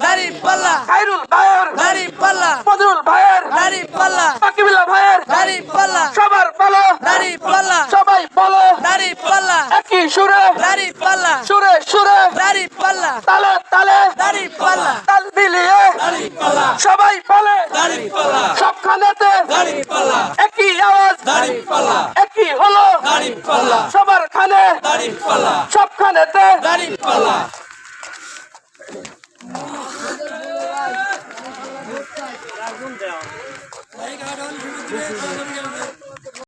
দাড়ি পাল্লা খাইরুল ভাইয়ের দাড়ি পাল্লা ফজলুল ভাইয়ের সাকিবুল্লাহ ভাইয়ের দাড়ি পাল্লা সবার বলো দাড়ি পাল্লা সবাই বলো দাড়ি পাল্লা একই সুরে দাড়ি পাল্লা সুরে সুরে দাড়ি পাল্লা তালে তালে দাড়ি পাল্লা তাল মিলিয়ে সবাই বলে সবখানেতে একই আওয়াজ একই হলো সবার খানে সবখানেতে দাড়ি পাল্লা Çok güzel.